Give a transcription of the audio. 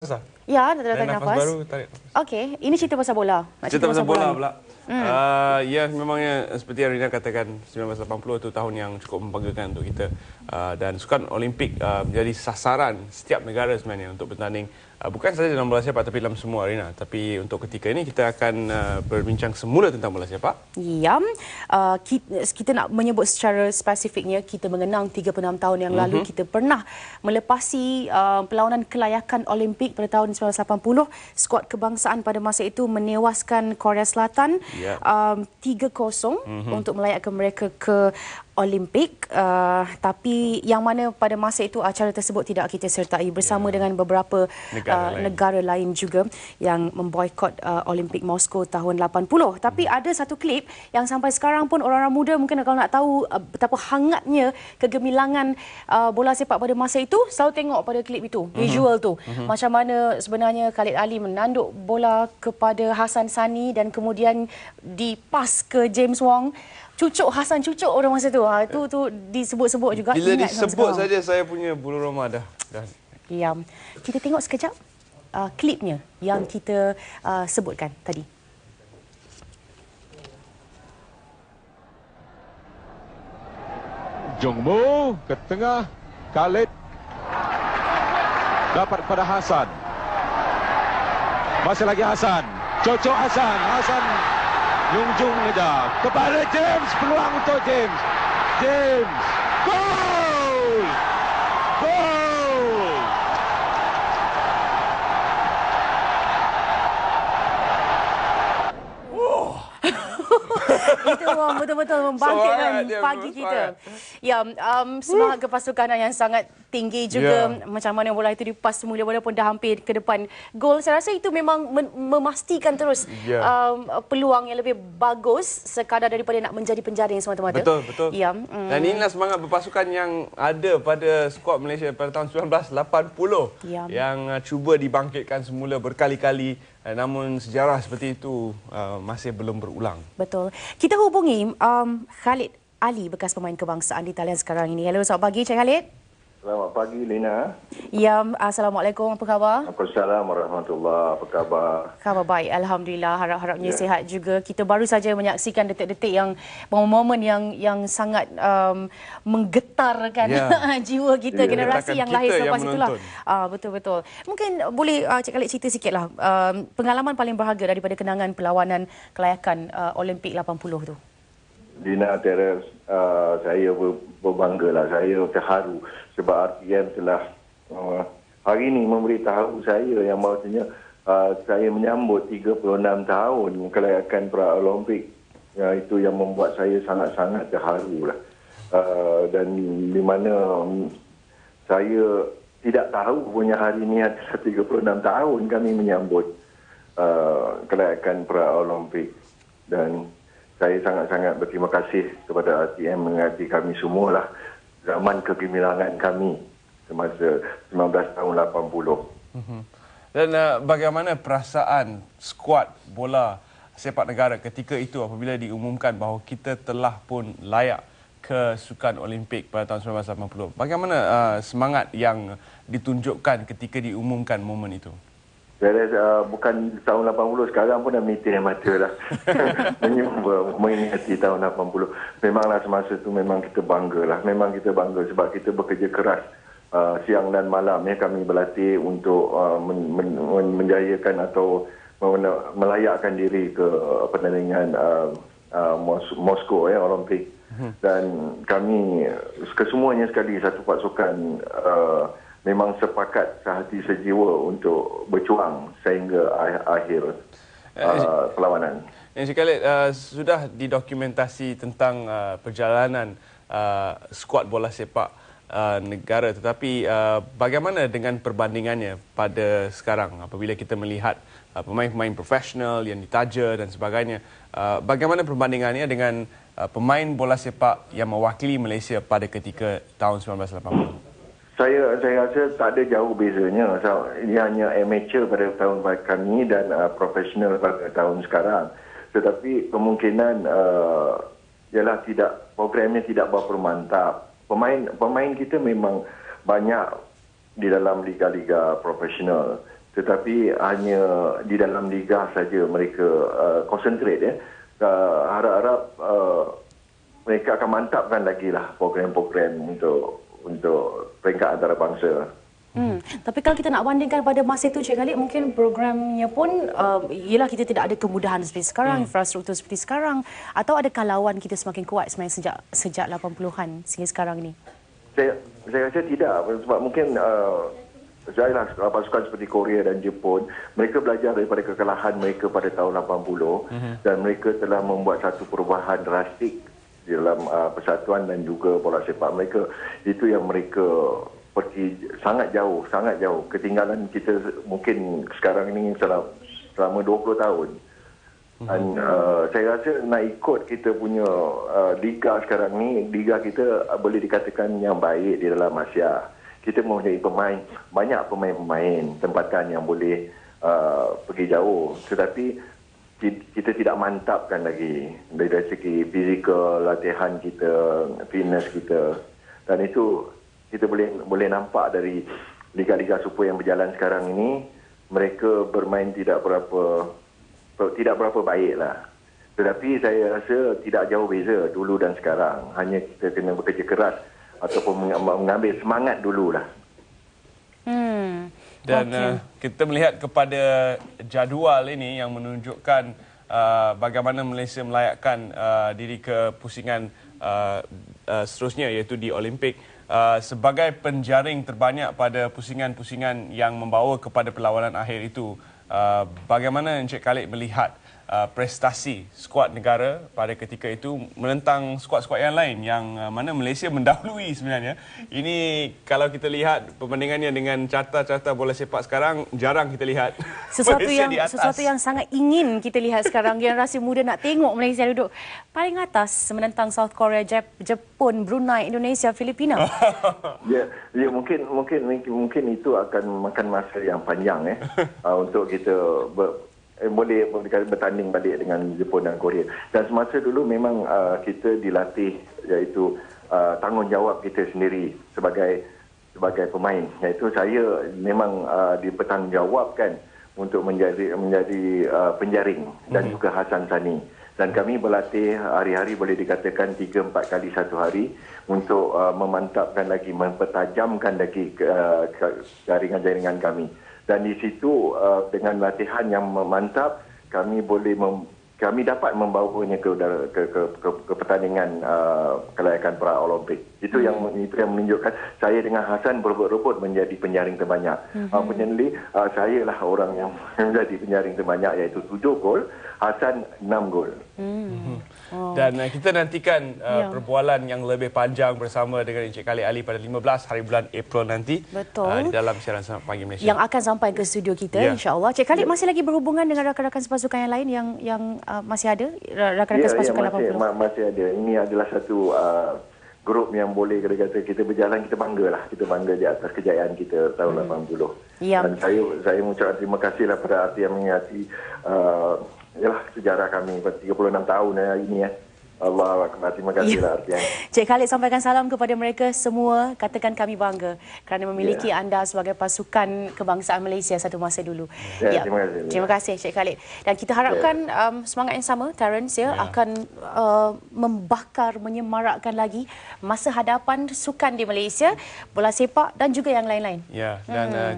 Nafas Ya, nak tarik nafas. nafas. baru, tarik nafas. Okey, ini cerita pasal bola. Nak Cerita pasal bola ni. pula. Hmm. Uh, ya, memangnya seperti yang Rina katakan, 1980 itu tahun yang cukup membanggakan untuk kita. Uh, dan Sukan Olimpik uh, menjadi sasaran setiap negara sebenarnya untuk bertanding. Uh, bukan sahaja dalam bola sepak tapi dalam semua arena. Tapi untuk ketika ini kita akan uh, berbincang semula tentang bola sepak. Ya, uh, kita, kita nak menyebut secara spesifiknya, kita mengenang 36 tahun yang lalu, Mhm. kita pernah melepasi uh, perlawanan kelayakan Olimpik pada tahun 1980. Skuad kebangsaan pada masa itu menewaskan Korea Selatan Ya. um, 3-0 untuk melayakkan mereka ke Olimpik uh, tapi yang mana pada masa itu acara tersebut tidak kita sertai bersama dengan beberapa Negara uh, lain. negara lain juga yang memboikot uh, Olimpik Moskow tahun 80. Tapi Hmm. ada satu klip yang sampai sekarang pun orang-orang muda mungkin kalau nak tahu uh, betapa hangatnya kegemilangan uh, bola sepak pada masa itu selalu tengok pada klip itu, Hmm. visual tu. Macam mana sebenarnya Khalid Ali menanduk bola kepada Hasan Sani dan kemudian dipas ke James Wong. Cucuk Hasan cucuk orang masa tu. Ha, itu tu disebut-sebut juga. Bila Ingat disebut saja saya punya bulu roma dah. dah. Ya. Kita tengok sekejap uh, klipnya yang kita uh, sebutkan tadi. Jongmu ke tengah Khalid dapat pada Hasan masih lagi Hasan cocok Hasan Hasan Yungjung mengejar. Kepada James peluang untuk James. James gol! Gol! Itu memang betul-betul membangkitkan pagi kita. Ya, um, semangat kepasukanan yang sangat tinggi juga. Ya. Macam mana bola itu dipas semula walaupun dah hampir ke depan gol. Saya rasa itu memang memastikan terus Ya. um, peluang yang lebih bagus sekadar daripada nak menjadi penjaring semata-mata. Betul, betul. Ya. mm. Dan inilah semangat berpasukan yang ada pada skuad Malaysia pada tahun 1980 Ya. yang uh, cuba dibangkitkan semula berkali-kali uh, namun sejarah seperti itu uh, masih belum berulang. Betul. Kita hubungi um, Khalid Ali bekas pemain kebangsaan di talian sekarang ini. Hello, selamat pagi Cik Khalid. Selamat pagi Lina. Ya, Assalamualaikum. Apa khabar? Assalamualaikum warahmatullahi Apa khabar? Khabar baik, Alhamdulillah. Harap-harapnya Ya. sihat juga. Kita baru saja menyaksikan detik-detik yang momen-momen yang yang sangat um, menggetarkan Ya. jiwa kita, Ya. generasi Menggetarkan yang lahir kita yang selepas itulah. Ah, betul-betul. Mungkin boleh uh, Cik Khalid cerita sikitlah um, pengalaman paling berharga daripada kenangan perlawanan kelayakan uh, Olimpik 80 tu. Lina Teres, uh, saya ber, berbangga lah. Saya terharu sebab RTM telah uh, hari ini memberitahu saya yang bahawasanya uh, saya menyambut 36 tahun kelayakan pra Olimpik. Ya, itu yang membuat saya sangat-sangat terharu lah. Uh, dan di mana um, saya tidak tahu punya hari ini adalah 36 tahun kami menyambut uh, kelayakan pra Olimpik dan saya sangat-sangat berterima kasih kepada RTM mengerti kami semualah zaman kegemilangan kami semasa 19 tahun 80. Mhm. Dan uh, bagaimana perasaan skuad bola sepak negara ketika itu apabila diumumkan bahawa kita telah pun layak ke Sukan Olimpik pada tahun 1980. Bagaimana uh, semangat yang ditunjukkan ketika diumumkan momen itu? Rasa uh, bukan tahun 80 sekarang pun dah menitir air mata lah. Menyumbang, mengingati tahun 80. Memanglah semasa tu memang kita bangga lah. Memang kita bangga sebab kita bekerja keras. Uh, siang dan malam ya kami berlatih untuk uh, men, men, men, menjayakan atau men- melayakkan diri ke pertandingan uh, uh, Mos- Moskow ya Olimpik dan kami kesemuanya sekali satu pasukan uh, memang sepakat sehati sejiwa untuk berjuang sehingga akhir uh, perlawanan. Yang sekali uh, sudah didokumentasi tentang uh, perjalanan uh, skuad bola sepak uh, negara. Tetapi uh, bagaimana dengan perbandingannya pada sekarang? Apabila kita melihat uh, pemain-pemain profesional yang ditaja dan sebagainya uh, bagaimana perbandingannya dengan uh, pemain bola sepak yang mewakili Malaysia pada ketika tahun 1980 Saya saya rasa tak ada jauh bezanya. So, ini hanya amateur pada tahun kami dan uh, profesional pada tahun sekarang. Tetapi kemungkinan uh, ialah tidak programnya tidak berapa mantap. Pemain pemain kita memang banyak di dalam liga-liga profesional. Tetapi hanya di dalam liga saja mereka uh, concentrate ya. Uh, harap-harap uh, mereka akan mantapkan lagi lah program-program untuk untuk peringkat antarabangsa. Hmm. Tapi kalau kita nak bandingkan pada masa itu Cik Khalid mungkin programnya pun uh, ialah kita tidak ada kemudahan seperti sekarang, hmm. infrastruktur seperti sekarang atau adakah lawan kita semakin kuat sebenarnya sejak sejak 80-an sehingga sekarang ini? Saya saya rasa tidak sebab mungkin uh, saya lah pasukan seperti Korea dan Jepun mereka belajar daripada kekalahan mereka pada tahun 80 mm-hmm. dan mereka telah membuat satu perubahan drastik di dalam uh, persatuan dan juga bola sepak mereka itu yang mereka pergi sangat jauh sangat jauh. Ketinggalan kita mungkin sekarang ini selama, selama 20 tahun. Dan uh, saya rasa nak ikut kita punya uh, liga sekarang ni liga kita boleh dikatakan yang baik di dalam Asia. Kita mempunyai pemain banyak pemain-pemain tempatan yang boleh uh, pergi jauh. Tetapi kita tidak mantapkan lagi dari segi fizikal latihan kita fitness kita dan itu kita boleh boleh nampak dari liga-liga super yang berjalan sekarang ini mereka bermain tidak berapa tidak berapa baik lah. Tetapi saya rasa tidak jauh beza dulu dan sekarang. Hanya kita kena bekerja keras ataupun mengambil semangat dululah. Hmm. Dan okay. uh, kita melihat kepada jadual ini yang menunjukkan uh, bagaimana Malaysia melayakkan uh, diri ke pusingan uh, uh, seterusnya iaitu di Olimpik. Uh, sebagai penjaring terbanyak pada pusingan-pusingan yang membawa kepada perlawanan akhir itu, uh, bagaimana Encik Khalid melihat uh, prestasi skuad negara pada ketika itu menentang skuad-skuad yang lain yang uh, mana Malaysia mendahului sebenarnya. Ini kalau kita lihat perbandingannya dengan carta-carta bola sepak sekarang jarang kita lihat sesuatu yang sesuatu yang sangat ingin kita lihat sekarang yang rasa muda nak tengok Malaysia duduk paling atas menentang South Korea, Jepun, Brunei, Indonesia, Filipina. ya, ya mungkin mungkin mungkin itu akan makan masa yang panjang eh uh, untuk kita ber, eh, boleh bertanding balik dengan Jepun dan Korea. Dan semasa dulu memang uh, kita dilatih iaitu uh, tanggungjawab kita sendiri sebagai sebagai pemain. Iaitu saya memang uh, dipertanggungjawabkan untuk menjadi menjadi uh, penjaring dan mm-hmm. juga Hasan Sani. Dan kami berlatih hari-hari boleh dikatakan 3 4 kali satu hari untuk uh, memantapkan lagi mempertajamkan lagi uh, jaringan-jaringan kami dan di situ uh, dengan latihan yang mantap kami boleh mem, kami dapat membawanya ke ke ke, ke, ke pertandingan uh, kelayakan pra Olimpik. Itu hmm. yang itu yang menunjukkan saya dengan Hasan berebut-rebut menjadi penjaring terbanyak. Hmm. Uh, penyeli uh, saya lah orang yang menjadi penjaring terbanyak iaitu 7 gol, Hasan 6 gol. Hmm. Hmm. Oh. Dan uh, kita nantikan uh, ya. perbualan yang lebih panjang bersama dengan Encik Khalid Ali pada 15 hari bulan April nanti. Betul. Uh, di dalam siaran Selamat Pagi Malaysia. Yang akan sampai ke studio kita ya. insya-Allah. Encik Khalid ya. masih lagi berhubungan dengan rakan-rakan sepasukan yang lain yang yang uh, masih ada rakan-rakan ya, sepasukan ya, masih, 80. Ma- masih ada. Ini adalah satu uh, grup yang boleh kata kita berjalan kita banggalah. Kita bangga di atas kejayaan kita tahun hmm. 80. Ya. Dan saya saya mengucapkan terima kasihlah pada hati yang mengingati uh, yalah sejarah kami 36 tahun ya, ini ya. Allah Akbar. Terima kasihlah ya. Cik Khalid sampaikan salam kepada mereka semua. Katakan kami bangga kerana memiliki ya. anda sebagai pasukan kebangsaan Malaysia satu masa dulu. Ya, ya. Terima kasih. Terima kasih Cik Khalid. Dan kita harapkan ya. um, semangat yang sama Terence ya, ya. akan uh, membakar, menyemarakkan lagi masa hadapan sukan di Malaysia, bola sepak dan juga yang lain-lain. Ya, dan hmm. uh,